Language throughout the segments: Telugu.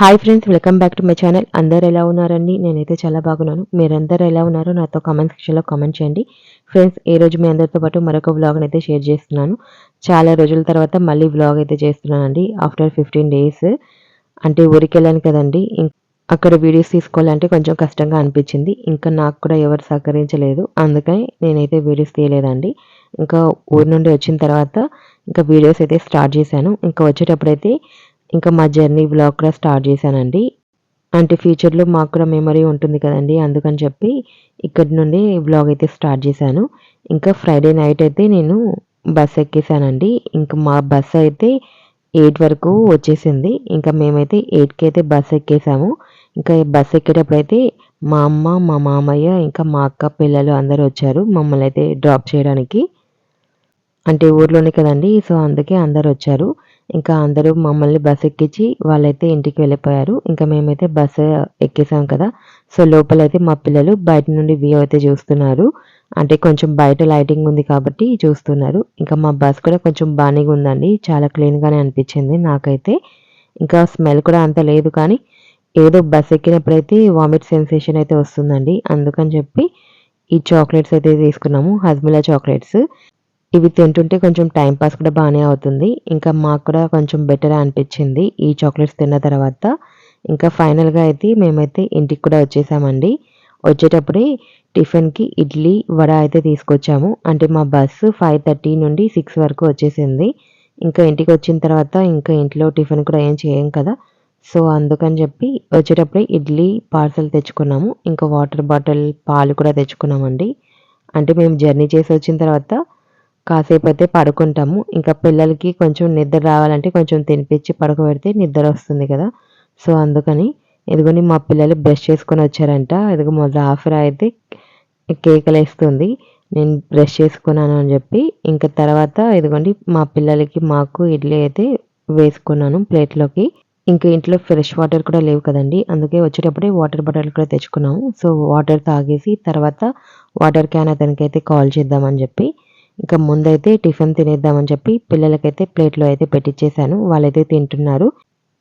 Hi friends welcome back to my channel అందరు ఎలా ఉన్నారండి? నేనైతే చాలా బాగున్నాను. మీరందరూ ఎలా ఉన్నారో? నాతో కామెంట్ సెక్షన్లో కామెంట్ చేయండి. ఫ్రెండ్స్ ఈ రోజు మీ అందరితో పాటు మరొక వ్లాగ్ని అయితే షేర్ చేస్తున్నాను. చాలా రోజుల తర్వాత మళ్ళీ వ్లాగ్ అయితే చేస్తున్నానండి. ఆఫ్టర్ ఫిఫ్టీన్ డేస్ అంటే ఊరికి వెళ్ళాను కదండి. ఇం- అక్కడ వీడియోస్ తీసుకోవాలంటే కొంచెం కష్టంగా అనిపించింది. ఇంకా నాకు కూడా ఎవరు సహకరించలేదు. అందుకని నేనైతే వీడియోస్ తీయలేదండి. ఇంకా ఊరి నుండి వచ్చిన తర్వాత ఇంకా వీడియోస్ అయితే స్టార్ట్ చేశాను. ఇంకా వచ్చేటప్పుడు అయితే ఇంకా మా జర్నీ బ్లాగ్ కూడా స్టార్ట్ చేశానండి. అంటే ఫ్యూచర్లో మాకు కూడా మెమరీ ఉంటుంది కదండి అందుకని చెప్పి ఇక్కడి నుండి బ్లాగ్ అయితే స్టార్ట్ చేశాను. ఇంకా ఫ్రైడే నైట్ అయితే నేను బస్ ఎక్కేసానండి ఇంకా మా బస్ అయితే ఎయిట్ వరకు వచ్చేసింది. ఇంకా మేమైతే ఎయిట్కి అయితే బస్ ఎక్కేసాము. ఇంకా బస్ ఎక్కేటప్పుడు అయితే మా అమ్మ మా మామయ్య ఇంకా మా అక్క పిల్లలు అందరూ వచ్చారు మమ్మల్ని అయితే డ్రాప్ చేయడానికి. అంటే ఊర్లోనే కదండి సో అందుకే అందరు వచ్చారు. ఇంకా అందరూ మమ్మల్ని బస్ ఎక్కించి వాళ్ళైతే ఇంటికి వెళ్ళిపోయారు. ఇంకా మేమైతే బస్సు ఎక్కేసాం కదా. సో లోపలైతే మా పిల్లలు బయట నుండి వ్యూ అయితే చూస్తున్నారు. అంటే కొంచెం బయట లైటింగ్ ఉంది కాబట్టి చూస్తున్నారు. ఇంకా మా బస్ కూడా కొంచెం బాగానే ఉందండి. చాలా క్లీన్గానే అనిపించింది నాకైతే. ఇంకా స్మెల్ కూడా అంత లేదు కానీ ఏదో బస్ ఎక్కినప్పుడైతే వామిట్ సెన్సేషన్ అయితే వస్తుందండి. అందుకని చెప్పి ఈ చాక్లెట్స్ అయితే తీసుకున్నాము. హజ్మిలా చాక్లెట్స్ ఇవి తింటుంటే కొంచెం టైం పాస్ కూడా బాగానే అవుతుంది. ఇంకా మాకు కూడా కొంచెం బెటర్ అనిపించింది ఈ చాక్లెట్స్ తిన్న తర్వాత. ఇంకా ఫైనల్గా అయితే మేమైతే ఇంటికి కూడా వచ్చేసామండి. వచ్చేటప్పుడే టిఫిన్కి ఇడ్లీ వడ అయితే తీసుకొచ్చాము. అంటే మా బస్సు ఫైవ్ థర్టీ నుండి సిక్స్ వరకు వచ్చేసింది. ఇంకా ఇంటికి వచ్చిన తర్వాత ఇంకా ఇంట్లో టిఫిన్ కూడా ఏం చేయం కదా. సో అందుకని చెప్పి వచ్చేటప్పుడే ఇడ్లీ పార్సల్ తెచ్చుకున్నాము. ఇంకా వాటర్ బాటిల్ పాలు కూడా తెచ్చుకున్నామండి. అంటే మేము జర్నీ చేసి వచ్చిన తర్వాత కాసేపు అయితే పడుకుంటాము. ఇంకా పిల్లలకి కొంచెం నిద్ర రావాలంటే కొంచెం తినిపించి పడుకోబెడితే నిద్ర వస్తుంది కదా. సో అందుకని ఇదిగోని మా పిల్లలు బ్రష్ చేసుకొని వచ్చారంట. ఇదిగో మా జాఫర్ అయితే కేకలేస్తుంది. నేను బ్రష్ చేసుకున్నాను అని చెప్పి ఇంకా తర్వాత ఇదిగోండి మా పిల్లలకి మాకు ఇడ్లీ అయితే వేసుకున్నాను ప్లేట్లోకి. ఇంకా ఇంట్లో ఫ్రెష్ వాటర్ కూడా లేవు కదండి. అందుకే వచ్చేటప్పుడే వాటర్ బాటిల్ కూడా తెచ్చుకున్నాము. సో వాటర్ తాగేసి తర్వాత వాటర్ క్యాన్ అతనికి అయితే కాల్ చేద్దామని చెప్పి ఇంకా ముందైతే టిఫిన్ తినేద్దామని చెప్పి పిల్లలకైతే ప్లేట్లో అయితే పెట్టించేశాను వాళ్ళైతే తింటున్నారు.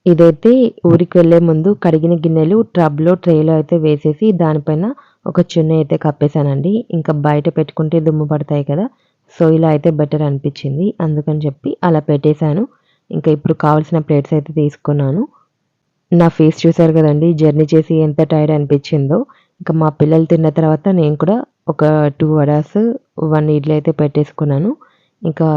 ఇదైతే ఊరికి వెళ్ళే ముందు కడిగిన గిన్నెలు ట్రబ్లో ట్రేలో అయితే వేసేసి దానిపైన ఒక చిన్న అయితే కప్పేశానండి ఇంకా బయట పెట్టుకుంటే దుమ్ము పడతాయి కదా సో ఇలా అయితే బెటర్ అనిపించింది. అందుకని చెప్పి అలా పెట్టేశాను. ఇంకా ఇప్పుడు కావాల్సిన ప్లేట్స్ అయితే తీసుకున్నాను. నా ఫేస్ చూశారు కదండి జర్నీ చేసి ఎంత టైర్డ్ అనిపించిందో. ఇంకా మా పిల్లలు తిన్న తర్వాత నేను కూడా ఒక టూ వడాస్ వన్ ఇడ్లీ అయితే పెట్టేసుకున్నాను. ఇంకా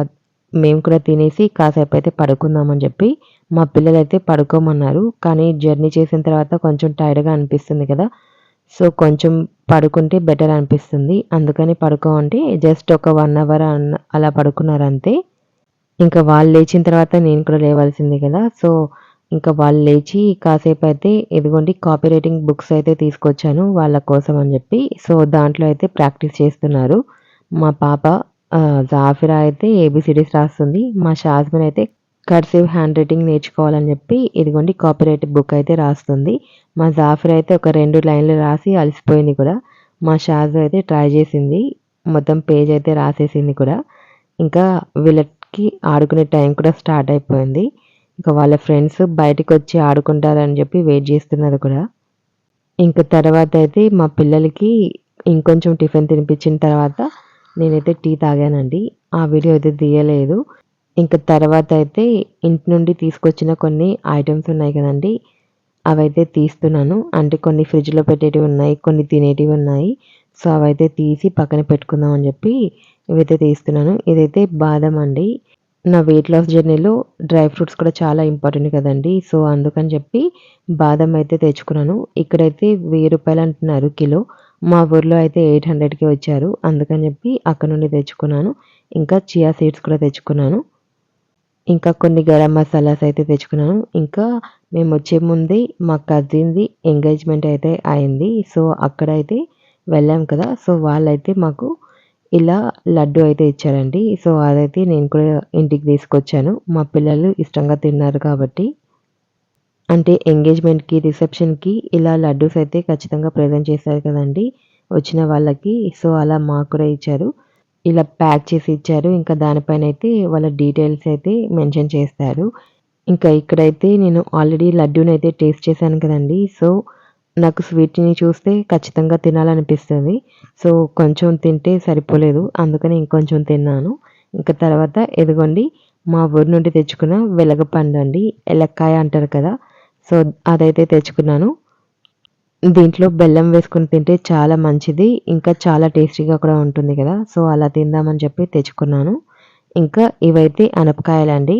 మేము కూడా తినేసి కాసేపు అయితే పడుకుందామని చెప్పి మా పిల్లలు అయితే పడుకోమన్నారు. కానీ జర్నీ చేసిన తర్వాత కొంచెం టైర్డ్గా అనిపిస్తుంది కదా. సో కొంచెం పడుకుంటే బెటర్ అనిపిస్తుంది. అందుకని పడుకోమంటే జస్ట్ ఒక వన్ అవర్ అలా పడుకున్నారు అంతే. ఇంకా వాళ్ళు లేచిన తర్వాత నేను కూడా లేవాల్సింది కదా. సో ఇంకా వాళ్ళు లేచి కాసేపు అయితే ఇదిగోండి కాపీ రైటింగ్ బుక్స్ అయితే తీసుకొచ్చాను వాళ్ళ కోసం అని చెప్పి. సో దాంట్లో అయితే ప్రాక్టీస్ చేస్తున్నారు. మా పాప జాఫిరా అయితే ఏబిసిడీస్ రాస్తుంది. మా షాజ్మిన్ అయితే కర్సివ్ హ్యాండ్ రైటింగ్ నేర్చుకోవాలని చెప్పి ఇదిగోండి కాపీ బుక్ అయితే రాస్తుంది. మా జాఫిర్ అయితే ఒక రెండు లైన్లు రాసి అలసిపోయింది కూడా. మా షాజు అయితే ట్రై చేసింది. మొత్తం పేజ్ అయితే రాసేసింది కూడా. ఇంకా వీళ్ళకి ఆడుకునే టైం కూడా స్టార్ట్ అయిపోయింది. ఇంకా వాళ్ళ ఫ్రెండ్స్ బయటకు వచ్చి ఆడుకుంటారని చెప్పి వెయిట్ చేస్తున్నారు కూడా. ఇంకా తర్వాత అయితే మా పిల్లలకి ఇంకొంచెం టిఫిన్ తినిపించిన తర్వాత నేనైతే టీ తాగానండి. ఆ వీడియో అయితే తీయలేదు. ఇంకా తర్వాత అయితే ఇంటి నుండి తీసుకొచ్చిన కొన్ని ఐటమ్స్ ఉన్నాయి కదండి అవైతే తీస్తున్నాను. అంటే కొన్ని ఫ్రిడ్జ్లో పెట్టేటివి ఉన్నాయి కొన్ని తినేటివి ఉన్నాయి. సో అవైతే తీసి పక్కన పెట్టుకుందాం అని చెప్పి ఇవైతే తీస్తున్నాను. ఇదైతే బాదం అండి. నా వెయిట్ లాస్ జర్నీలో డ్రై ఫ్రూట్స్ కూడా చాలా ఇంపార్టెంట్ కదండి. సో అందుకని చెప్పి బాదం అయితే తెచ్చుకున్నాను. ఇక్కడైతే వెయ్యి రూపాయలు అంటున్నారు కిలో. మా ఊర్లో అయితే ఎయిట్ హండ్రెడ్కి వచ్చారు. అందుకని చెప్పి అక్కడ నుండి తెచ్చుకున్నాను. ఇంకా చియా సీడ్స్ కూడా తెచ్చుకున్నాను. ఇంకా కొన్ని గరం మసాలాస్ అయితే తెచ్చుకున్నాను. ఇంకా మేము వచ్చే ముందే మా కజిన్ది ఎంగేజ్మెంట్ అయితే అయింది. సో అక్కడైతే వెళ్ళాం కదా. సో వాళ్ళైతే మాకు ఇలా లడ్డు అయితే ఇచ్చారండి. సో అదైతే నేను కూడా ఇంటికి తీసుకొచ్చాను. మా పిల్లలు ఇష్టంగా తిన్నారు కాబట్టి. అంటే ఎంగేజ్మెంట్కి రిసెప్షన్కి ఇలా లడ్డూస్ అయితే ఖచ్చితంగా ప్రజెంట్ చేశారు కదండి. వచ్చిన వాళ్ళకి. సో అలా మాకు కూడా ఇచ్చారు. ఇలా ప్యాక్ చేసి ఇచ్చారు. ఇంకా దానిపైన అయితే వాళ్ళ డీటెయిల్స్ అయితే మెన్షన్ చేస్తారు. ఇంకా ఇక్కడైతే నేను ఆల్రెడీ లడ్డూని అయితే టేస్ట్ చేశాను కదండీ! సో, నాకు స్వీట్‌ని చూస్తే ఖచ్చితంగా తినాలనిపిస్తుంది సో, కొంచెం తింటే సరిపోలేదు. అందుకని ఇంకొంచెం తిన్నాను. ఇంకా తర్వాత ఇదిగోండి మా ఊరి నుండి తెచ్చుకున్న వెలగపండు అండి. ఎలక్కాయ అంటారు కదా! సో, అదైతే తెచ్చుకున్నాను. దీంట్లో బెల్లం వేసుకొని తింటే చాలా మంచిది. ఇంకా చాలా టేస్టీగా కూడా ఉంటుంది కదా! సో, అలా తిందామని చెప్పి తెచ్చుకున్నాను. ఇంకా ఇవైతే అనపకాయలండి.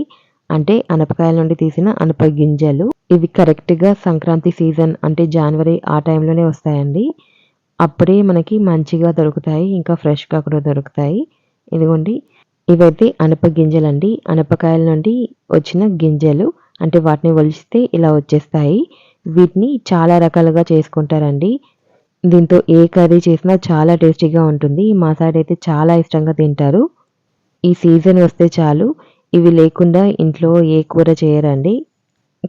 అంటే అనపకాయల నుండి తీసిన అనప గింజలు. ఇవి కరెక్ట్‌గా సంక్రాంతి సీజన్ అంటే జనవరి ఆ టైంలోనే వస్తాయండి. అప్పుడే మనకి మంచిగా దొరుకుతాయి. ఇంకా ఫ్రెష్‌గా కూడా దొరుకుతాయి. ఇదిగోండి ఇవైతే అనప గింజలండి. అనపకాయల నుండి వచ్చిన గింజలు. అంటే వాటిని ఒలిస్తే ఇలా వచ్చేస్తాయి. వీటిని చాలా రకాలుగా చేసుకుంటారండి. దీంతో ఏ కర్రీ చేసినా చాలా టేస్టీగా ఉంటుంది. మా సైడ్ అయితే చాలా ఇష్టంగా తింటారు. ఈ సీజన్ వస్తే చాలు ఇవి లేకుండా ఇంట్లో ఏ కూర చేయరండి.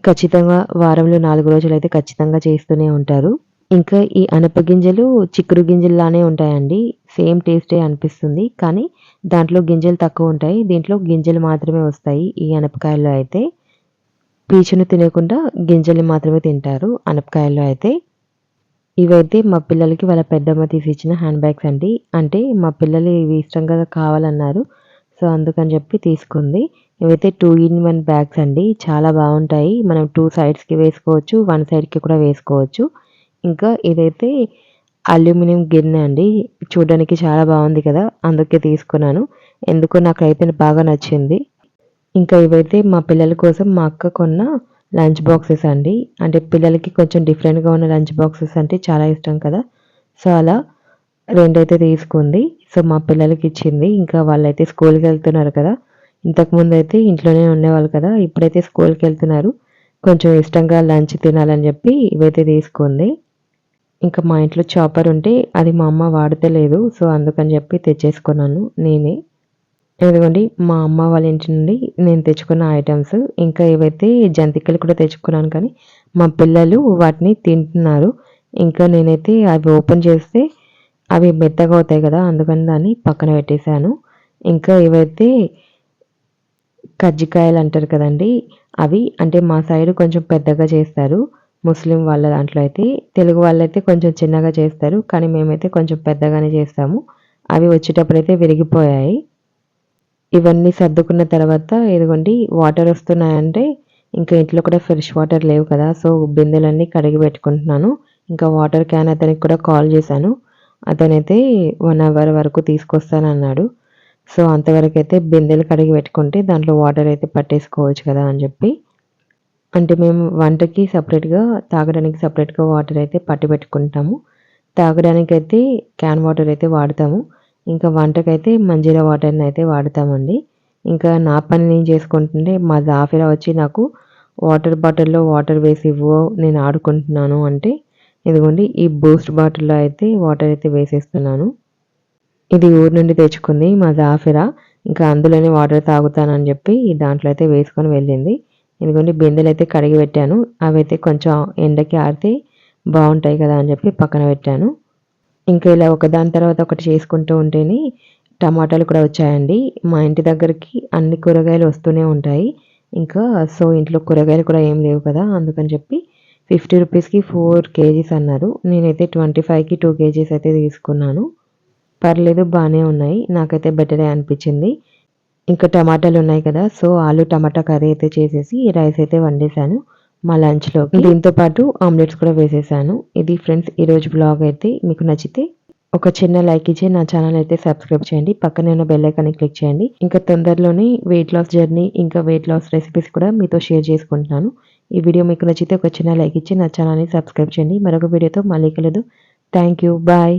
ఖచ్చితంగా వారంలో నాలుగు రోజులు అయితే ఖచ్చితంగా చేస్తూనే ఉంటారు. ఇంకా ఈ అనప గింజలు చిక్కుడు గింజల్లానే ఉంటాయండి. సేమ్ టేస్టే అనిపిస్తుంది. కానీ దాంట్లో గింజలు తక్కువ ఉంటాయి. దీంట్లో గింజలు మాత్రమే వస్తాయి ఈ అనపకాయల్లో అయితే. పీచును తినకుండా గింజలు మాత్రమే తింటారు అనపకాయల్లో అయితే. ఇవైతే మా పిల్లలకి వాళ్ళ పెద్దమ్మ తీసిచ్చిన హ్యాండ్ బ్యాగ్స్ అండి. అంటే మా పిల్లలు ఇవి ఇష్టంగా కావాలన్నారు. సో, అందుకని చెప్పి తీసుకుంది. ఇవైతే టూ ఇన్ వన్ బ్యాగ్స్ అండి. చాలా బాగుంటాయి మనం టూ సైడ్స్‌కి వేసుకోవచ్చు. వన్ సైడ్‌కి కూడా వేసుకోవచ్చు. ఇంకా ఇదైతే అల్యూమినియం గిన్నె అండి. చూడడానికి చాలా బాగుంది కదా! అందుకే తీసుకున్నాను. ఎందుకో నాకైతే బాగా నచ్చింది. ఇంకా ఇవైతే మా పిల్లల కోసం మా అక్క కొన్న లంచ్ బాక్సెస్ అండి. అంటే పిల్లలకి కొంచెం డిఫరెంట్‌గా ఉన్న లంచ్ బాక్సెస్ అంటే చాలా ఇష్టం కదా! సో, అలా రెండైతే తీసుకుంది. సో, మా పిల్లలకి ఇచ్చింది. ఇంకా వాళ్ళైతే స్కూల్‌కి వెళ్తున్నారు కదా! ఇంతకుముందు అయితే ఇంట్లోనే ఉండేవాళ్ళు కదా! ఇప్పుడైతే స్కూల్‌కి వెళ్తున్నారు. కొంచెం ఇష్టంగా లంచ్ తినాలని చెప్పి ఇవైతే తీసుకుంది. ఇంకా మా ఇంట్లో చాపర్ ఉంటే అది మా అమ్మ వాడతలేదు. సో, అందుకని చెప్పి తెచ్చేసుకున్నాను నేనే. ఎందుకంటే మా అమ్మ వాళ్ళ ఇంటి నుండి నేను తెచ్చుకున్న ఐటమ్స్ ఇంకా ఇవైతే జంతికలు కూడా తెచ్చుకున్నాను కానీ మా పిల్లలు వాటిని తింటున్నారు. ఇంకా నేనైతే అవి ఓపెన్ చేస్తే అవి మెత్తగా అవుతాయి కదా! అందుకని దాన్ని పక్కన పెట్టేశాను. ఇంకా ఇవైతే కజ్జికాయలు అంటారు కదండీ! అవి అంటే మా సైడ్ కొంచెం పెద్దగా చేస్తారు. ముస్లిం వాళ్ళ దాంట్లో అయితే. తెలుగు వాళ్ళైతే కొంచెం చిన్నగా చేస్తారు. కానీ మేమైతే కొంచెం పెద్దగానే చేస్తాము. అవి వచ్చేటప్పుడైతే విరిగిపోయాయి. ఇవన్నీ సర్దుకున్న తర్వాత ఇదిగోండి వాటర్ వస్తున్నాయంటే ఇంకా ఇంట్లో కూడా ఫ్రెష్ వాటర్ లేవు కదా! సో, బిందెలన్నీ కడిగి పెట్టుకుంటున్నాను. ఇంకా వాటర్ క్యాన్ అతనికి కూడా కాల్ చేశాను. అతనైతే వన్ అవర్ వరకు తీసుకొస్తానన్నాడు. సో, అంతవరకు అయితే బిందెలు కడిగి పెట్టుకుంటే దాంట్లో వాటర్ అయితే పట్టేసుకోవచ్చు కదా! అని చెప్పి. అంటే మేము వంటకి సపరేట్గా తాగడానికి సపరేట్గా వాటర్ అయితే పట్టి పెట్టుకుంటాము. తాగడానికైతే క్యాన్ వాటర్ అయితే వాడతాము. ఇంకా వంటకైతే మంజీరా వాటర్‌ని అయితే వాడతామండి. ఇంకా నా పని నేను చేసుకుంటుంటే మా జాఫిరా వచ్చి నాకు వాటర్ బాటిల్‌లో వాటర్ వేసి ఇవ్వు నేను ఆడుకుంటున్నాను అంటే ఇదిగోండి ఈ బూస్ట్ బాటిల్‌లో అయితే వాటర్ అయితే వేసేస్తున్నాను. ఇది ఊరు నుండి తెచ్చుకుంది మా జాఫిరా. ఇంకా అందులోనే వాటర్ తాగుతానని చెప్పి దాంట్లో అయితే వేసుకొని వెళ్ళింది. ఇదిగోండి అయితే కడిగి పెట్టాను. అవి అయితే కొంచెం ఎండకి ఆరితే బాగుంటాయి కదా! అని చెప్పి పక్కన పెట్టాను. ఇంకా ఇలా ఒకదాని తర్వాత ఒకటి చేసుకుంటూ ఉంటేనే టమాటాలు కూడా వచ్చాయండి. మా ఇంటి దగ్గరికి అన్ని కూరగాయలు వస్తూనే ఉంటాయి. ఇంకా సో, ఇంట్లో కూరగాయలు కూడా ఏం లేవు కదా! అందుకని చెప్పి 50 రూపీస్‌కి ఫోర్ కేజీస్ అన్నారు. నేనైతే 25కి 2 కేజీస్ అయితే తీసుకున్నాను. పర్లేదు బాగానే ఉన్నాయి. నాకైతే బెటరే అనిపించింది. ఇంకా టమాటాలు ఉన్నాయి కదా! సో, ఆలు టమాటా కర్రీ అయితే చేసేసి రైస్ అయితే వండేశాను మా లంచ్‌లోకి. దీంతో పాటు ఆమ్లెట్స్ కూడా వేసేసాను. ఇది ఫ్రెండ్స్ ఈరోజు బ్లాగ్ అయితే మీకు నచ్చితే ఒక చిన్న లైక్ ఇచ్చి నా ఛానల్ అయితే సబ్స్క్రైబ్ చేయండి. పక్కనే ఉన్న బెల్ ఐకాన్ని క్లిక్ చేయండి. ఇంకా తొందరలోనే వెయిట్ లాస్ జర్నీ ఇంకా వెయిట్ లాస్ రెసిపీస్ కూడా మీతో షేర్ చేసుకుంటున్నాను. ఈ వీడియో మీకు నచ్చితే ఒక చిన్న లైక్ ఇచ్చి నా ఛానల్‌ని సబ్స్క్రైబ్ చేయండి. మరొక వీడియోతో మళ్ళీ కలదు థ్యాంక్ యూ. బాయ్.